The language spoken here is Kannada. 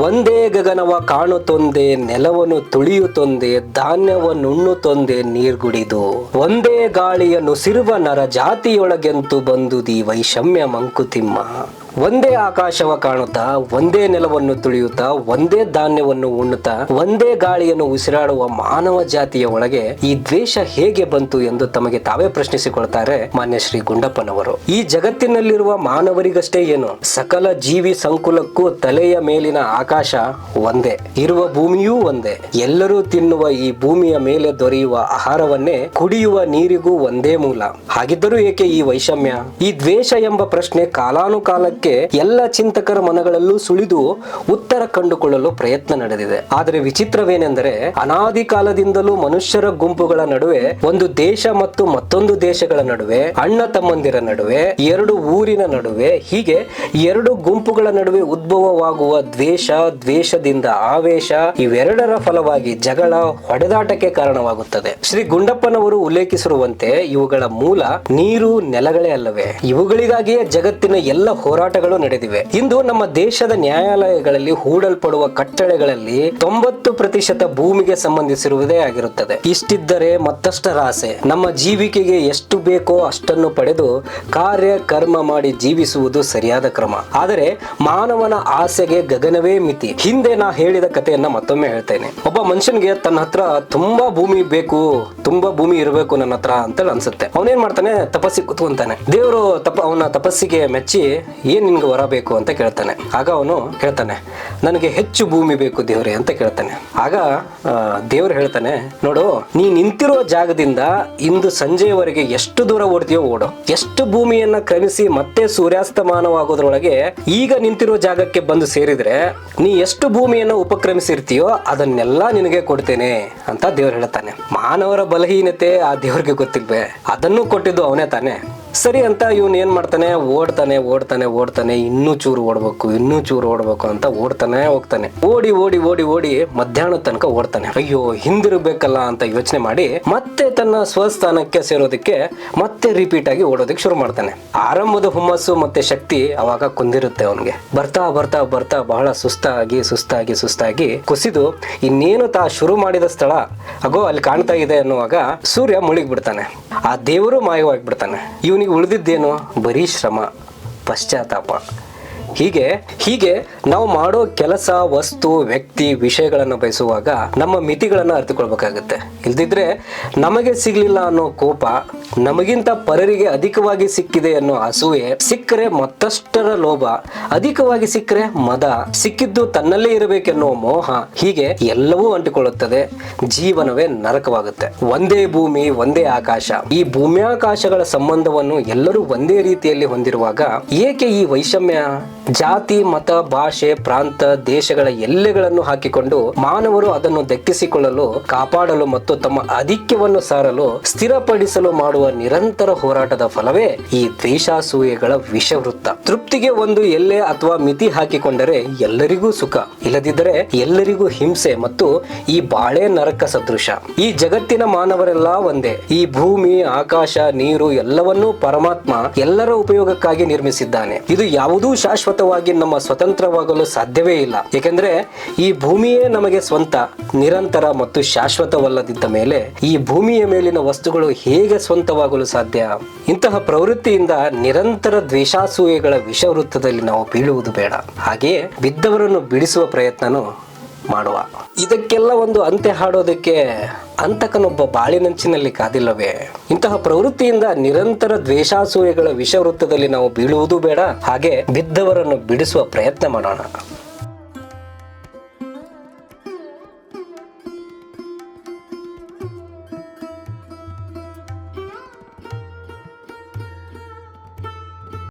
ಒಂದೇ ಗಗನವ ಕಾಣುತ್ತೊಂದೆ ನೆಲವನ್ನು ತುಳಿಯುತ್ತೊಂದೆ ಧಾನ್ಯವನ್ನುಣ್ಣುತ್ತೊಂದೆ ನೀರ್ಗುಡಿದು. ಒಂದೇ ಗಾಳಿಯನ್ನು ಸಿರುವ ನರ ಜಾತಿಯೊಳಗೆಂತು ಬಂದುದಿ ವೈಷಮ್ಯ ಮಂಕುತಿಮ್ಮ. ಒಂದೇ ಆಕಾಶವ ಕಾಣುತ್ತಾ, ಒಂದೇ ನೆಲವನ್ನು ತುಳಿಯುತ್ತಾ, ಒಂದೇ ಧಾನ್ಯವನ್ನು ಉಣ್ಣುತ್ತಾ, ಒಂದೇ ಗಾಳಿಯನ್ನು ಉಸಿರಾಡುವ ಮಾನವ ಜಾತಿಯ ಒಳಗೆ ಈ ದ್ವೇಷ ಹೇಗೆ ಬಂತು ಎಂದು ತಮಗೆ ತಾವೇ ಪ್ರಶ್ನಿಸಿಕೊಳ್ತಾರೆ ಮಾನ್ಯ ಶ್ರೀ ಗುಂಡಪ್ಪನವರು. ಈ ಜಗತ್ತಿನಲ್ಲಿರುವ ಮಾನವರಿಗಷ್ಟೇ ಏನು? ಸಕಲ ಜೀವಿ ಸಂಕುಲಕ್ಕೂ ತಲೆಯ ಮೇಲಿನ ಆಕಾಶ ಒಂದೇ, ಇರುವ ಭೂಮಿಯೂ ಒಂದೇ. ಎಲ್ಲರೂ ತಿನ್ನುವ ಈ ಭೂಮಿಯ ಮೇಲೆ ದೊರೆಯುವ ಆಹಾರವನ್ನೇ ಕುಡಿಯುವ ನೀರಿಗೂ ಒಂದೇ ಮೂಲ. ಹಾಗಿದ್ದರೂ ಏಕೆ ಈ ವೈಷಮ್ಯ? ಈ ದ್ವೇಷ ಎಂಬ ಪ್ರಶ್ನೆ ಕಾಲಾನುಕಾಲಕ್ಕೆ ಎಲ್ಲ ಚಿಂತಕರ ಮನಗಳಲ್ಲೂ ಸುಳಿದು ಉತ್ತರ ಕಂಡುಕೊಳ್ಳಲು ಪ್ರಯತ್ನ ನಡೆದಿದೆ. ಆದರೆ ವಿಚಿತ್ರವೇನೆಂದರೆ, ಅನಾದಿ ಕಾಲದಿಂದಲೂ ಮನುಷ್ಯರ ಗುಂಪುಗಳ ನಡುವೆ, ಒಂದು ದೇಶ ಮತ್ತು ಮತ್ತೊಂದು ದೇಶಗಳ ನಡುವೆ, ಅಣ್ಣ ತಮ್ಮಂದಿರ ನಡುವೆ, ಎರಡು ಊರಿನ ನಡುವೆ, ಹೀಗೆ ಎರಡು ಗುಂಪುಗಳ ನಡುವೆ ಉದ್ಭವವಾಗುವ ದ್ವೇಷ, ದ್ವೇಷದಿಂದ ಆವೇಶ, ಇವೆರಡರ ಫಲವಾಗಿ ಜಗಳ, ಹೊಡೆದಾಟಕ್ಕೆ ಕಾರಣವಾಗುತ್ತದೆ. ಶ್ರೀ ಗುಂಡಪ್ಪನವರು ಉಲ್ಲೇಖಿಸಿರುವಂತೆ, ಇವುಗಳ ಮೂಲ ನೀರು ನೆಲಗಳೇ ಅಲ್ಲವೇ. ಇವುಗಳಿಗಾಗಿಯೇ ಜಗತ್ತಿನ ಎಲ್ಲ ಹೋರಾಟಗಳು ನಡೆದಿವೆ. ಇಂದು ನಮ್ಮ ದೇಶದ ನ್ಯಾಯಾಲಯಗಳಲ್ಲಿ ಹೂಡಲ್ಪಡುವ ಕಟ್ಟಳೆಗಳಲ್ಲಿ ತೊಂಬತ್ತು ಪ್ರತಿಶತ ಭೂಮಿಗೆ ಸಂಬಂಧಿಸಿರುವುದೇ ಆಗಿರುತ್ತದೆ. ಇಷ್ಟಿದ್ದರೆ ಮತ್ತಷ್ಟರ ಆಸೆ ನಮ್ಮ ಜೀವಿಕೆಗೆ ಎಷ್ಟು ಬೇಕೋ ಅಷ್ಟನ್ನು ಪಡೆದು ಕಾರ್ಯ, ಕರ್ಮ ಮಾಡಿ ಜೀವಿಸುವುದು ಸರಿಯಾದ ಕ್ರಮ. ಆದರೆ ಮಾನವನ ಆಸೆಗೆ ಗಗನವೇ ಮಿತಿ. ಹಿಂದೆ ನಾ ಹೇಳಿದ ಕಥೆಯನ್ನ ಮತ್ತೊಮ್ಮೆ ಹೇಳ್ತೇನೆ. ಒಬ್ಬ ಮನುಷ್ಯನಿಗೆ ತನ್ನ ಹತ್ರ ತುಂಬಾ ಭೂಮಿ ಬೇಕು, ತುಂಬಾ ಭೂಮಿ ಇರಬೇಕು ನನ್ನ ಹತ್ರ ಅಂತೇಳಿ ಅನ್ಸುತ್ತೆ. ಅವನೇನ್ ಮಾಡ್ತಾನೆ? ತಪಸ್ಸಿ ಕುತ್ಕೊಂತಾನೆ. ದೇವರು ತಪ, ಅವನ ತಪಸ್ಸಿಗೆ ಮೆಚ್ಚಿ ಏನ್ ನಿನ್ಗೆ ವರ ಬೇಕು ಅಂತ ಕೇಳ್ತಾನೆ. ಆಗ ಅವನು ಹೇಳ್ತಾನೆ, ನನಗೆ ಹೆಚ್ಚು ಭೂಮಿ ಬೇಕು ದೇವ್ರೆ ಅಂತ ಕೇಳ್ತಾನೆ. ಆಗ ದೇವರು ಹೇಳ್ತಾನೆ, ನೋಡು, ನೀ ನಿಂತಿರೋ ಜಾಗದಿಂದ ಇಂದು ಸಂಜೆಯವರೆಗೆ ಎಷ್ಟು ದೂರ ಓಡ್ತೀಯೋ ಓಡು. ಎಷ್ಟು ಭೂಮಿಯನ್ನ ಕ್ರಮಿಸಿ ಮತ್ತೆ ಸೂರ್ಯಾಸ್ತಮಾನವಾಗೋದ್ರೊಳಗೆ ಈಗ ನಿಂತಿರೋ ಜಾಗಕ್ಕೆ ಬಂದು ಸೇರಿದ್ರೆ ನೀ ಎಷ್ಟು ಭೂಮಿಯನ್ನ ಉಪಕ್ರಮಿಸಿರ್ತೀಯೋ ಅದನ್ನೆಲ್ಲ ನಿನಗೆ ಕೊಡ್ತೇನೆ ಅಂತ ದೇವ್ರು ಹೇಳ್ತಾನೆ. ಮಾನವರ ಬಲಹೀನತೆ ಆ ದೇವ್ರಿಗೆ ಗೊತ್ತಿಲ್ವೇ? ಅದನ್ನು ಕೊಟ್ಟಿದ್ದು ಅವನೇ ತಾನೆ. ಸರಿ ಅಂತ ಇವನ್ ಏನ್ ಮಾಡ್ತಾನೆ? ಓಡ್ತಾನೆ ಓಡ್ತಾನೆ ಓಡ್ತಾನೆ, ಇನ್ನೂ ಚೂರು ಓಡ್ಬೇಕು, ಇನ್ನೂ ಚೂರು ಓಡ್ಬೇಕು ಅಂತ ಓಡ್ತಾನೆ ಹೋಗ್ತಾನೆ. ಓಡಿ ಓಡಿ ಓಡಿ ಓಡಿ ಮಧ್ಯಾಹ್ನ ತನಕ ಓಡ್ತಾನೆ. ಅಯ್ಯೋ ಹಿಂದಿರ್ಬೇಕಲ್ಲ ಅಂತ ಯೋಚನೆ ಮಾಡಿ ಮತ್ತೆ ತನ್ನ ಸ್ವಸ್ಥಾನಕ್ಕೆ ಸೇರೋದಕ್ಕೆ ಮತ್ತೆ ರಿಪೀಟ್ ಆಗಿ ಓಡೋದಕ್ಕೆ ಶುರು ಮಾಡ್ತಾನೆ. ಆರಂಭದ ಹುಮ್ಮಸ್ಸು ಮತ್ತೆ ಶಕ್ತಿ ಅವಾಗ ಕುಂದಿರುತ್ತೆ ಅವನಿಗೆ. ಬರ್ತಾ ಬರ್ತಾ ಬರ್ತಾ ಬಹಳ ಸುಸ್ತಾಗಿ ಸುಸ್ತಾಗಿ ಸುಸ್ತಾಗಿ ಕುಸಿದು ಇನ್ನೇನು ತಾ ಶುರು ಮಾಡಿದ ಸ್ಥಳ, ಅಗೋ ಅಲ್ಲಿ ಕಾಣ್ತಾ ಇದೆ ಅನ್ನುವಾಗ ಸೂರ್ಯ ಮುಳುಗಿ ಬಿಡ್ತಾನೆ ಆ ದೇವರು ಮಾಯವಾಗಿಬಿಡ್ತಾನೆ. ಇವನಿಗೆ ಉಳಿದಿದ್ದೇನು? ಬರೀ ಶ್ರಮ, ಪಶ್ಚಾತ್ತಾಪ. ಹೀಗೆ ಹೀಗೆ ನಾವು ಮಾಡೋ ಕೆಲಸ, ವಸ್ತು, ವ್ಯಕ್ತಿ, ವಿಷಯಗಳನ್ನು ಬಯಸುವಾಗ ನಮ್ಮ ಮಿತಿಗಳನ್ನು ಅರ್ಥಕೊಳ್ಬೇಕಾಗುತ್ತೆ ಇಲ್ದಿದ್ರೆ ನಮಗೆ ಸಿಗಲಿಲ್ಲ ಅನ್ನೋ ಕೋಪ ನಮಗಿಂತ ಪರರಿಗೆ ಅಧಿಕವಾಗಿ ಸಿಕ್ಕಿದೆ ಅನ್ನೋ ಅಸೂಯೆ ಸಿಕ್ಕರೆ ಮತ್ತಷ್ಟರ ಲೋಭ, ಅಧಿಕವಾಗಿ ಸಿಕ್ಕರೆ ಮದ. ಸಿಕ್ಕಿದ್ದು ತನ್ನಲ್ಲೇ ಇರಬೇಕೆನ್ನುವ ಮೋಹ ಹೀಗೆ ಎಲ್ಲವೂ ಅಂಟಿಕೊಳ್ಳುತ್ತದೆ. ಜೀವನವೇ ನರಕವಾಗುತ್ತೆ. ಒಂದೇ ಭೂಮಿ, ಒಂದೇ ಆಕಾಶ. ಈ ಭೂಮ್ಯಾಕಾಶಗಳ ಸಂಬಂಧವನ್ನು ಎಲ್ಲರೂ ಒಂದೇ ರೀತಿಯಲ್ಲಿ ಹೊಂದಿರುವಾಗ ಏಕೆ ಈ ವೈಷಮ್ಯ? ಜಾತಿ, ಮತ, ಭಾಷೆ, ಪ್ರಾಂತ, ದೇಶಗಳ ಎಲ್ಲೆಗಳನ್ನು ಹಾಕಿಕೊಂಡು ಮಾನವರು ಅದನ್ನು ದಕ್ಕಿಸಿಕೊಳ್ಳಲು, ಕಾಪಾಡಲು ಮತ್ತು ತಮ್ಮ ಅಧಿಕ್ಯವನ್ನು ಸಾರಲು, ಸ್ಥಿರಪಡಿಸಲು ಮಾಡುವ ನಿರಂತರ ಹೋರಾಟದ ಫಲವೇ ಈ ದ್ವೇಷಾಸೂಯೆಗಳ ವಿಷವೃತ್ತ. ತೃಪ್ತಿಗೆ ಒಂದು ಎಲ್ಲೆ ಅಥವಾ ಮಿತಿ ಹಾಕಿಕೊಂಡರೆ ಎಲ್ಲರಿಗೂ ಸುಖ. ಇಲ್ಲದಿದ್ದರೆ ಎಲ್ಲರಿಗೂ ಹಿಂಸೆ ಮತ್ತು ಈ ಬಾಳೆ ನರಕ ಸದೃಶ. ಈ ಜಗತ್ತಿನ ಮಾನವರೆಲ್ಲ ಒಂದೇ. ಈ ಭೂಮಿ, ಆಕಾಶ, ನೀರು ಎಲ್ಲವನ್ನೂ ಪರಮಾತ್ಮ ಎಲ್ಲರ ಉಪಯೋಗಕ್ಕಾಗಿ ನಿರ್ಮಿಸಿದ್ದಾನೆ. ಇದು ಯಾವುದೂ ಶಾಶ್ವತವಾಗಿ ನಮ್ಮ ಸ್ವತಂತ್ರವಾಗಲು ಸಾಧ್ಯವೇ ಇಲ್ಲ. ಏಕೆಂದ್ರೆ ಈ ಭೂಮಿಯೇ ನಮಗೆ ಸ್ವಂತ, ನಿರಂತರ ಮತ್ತು ಶಾಶ್ವತವಲ್ಲದಿದ್ದ ಮೇಲೆ ಈ ಭೂಮಿಯ ಮೇಲಿನ ವಸ್ತುಗಳು ಹೇಗೆ ಸ್ವಂತವಾಗಲು ಸಾಧ್ಯ. ಇಂತಹ ಪ್ರವೃತ್ತಿಯಿಂದ ನಿರಂತರ ದ್ವೇಷಾಸೂಯೆಗಳ ವಿಷವೃತ್ತದಲ್ಲಿ ನಾವು ಬೀಳುವುದು ಬೇಡ. ಹಾಗೆಯೇ ಬಿದ್ದವರನ್ನು ಬಿಡಿಸುವ ಪ್ರಯತ್ನನೂ ಮಾಡುವ. ಇದಕ್ಕೆಲ್ಲ ಒಂದು ಅಂತ್ಯ ಹಾಡೋದಕ್ಕೆ ಅಂತಕನೊಬ್ಬ ಬಾಳಿನಂಚಿನಲ್ಲಿ ಕಾದಿಲ್ಲವೇ? ಇಂತಹ ಪ್ರವೃತ್ತಿಯಿಂದ ನಿರಂತರ ದ್ವೇಷಾಸೂಯೆಗಳ ವಿಷವೃತ್ತದಲ್ಲಿ ನಾವು ಬೀಳುವುದು ಬೇಡ. ಹಾಗೆ ಬಿದ್ದವರನ್ನು ಬಿಡಿಸುವ ಪ್ರಯತ್ನ ಮಾಡೋಣ.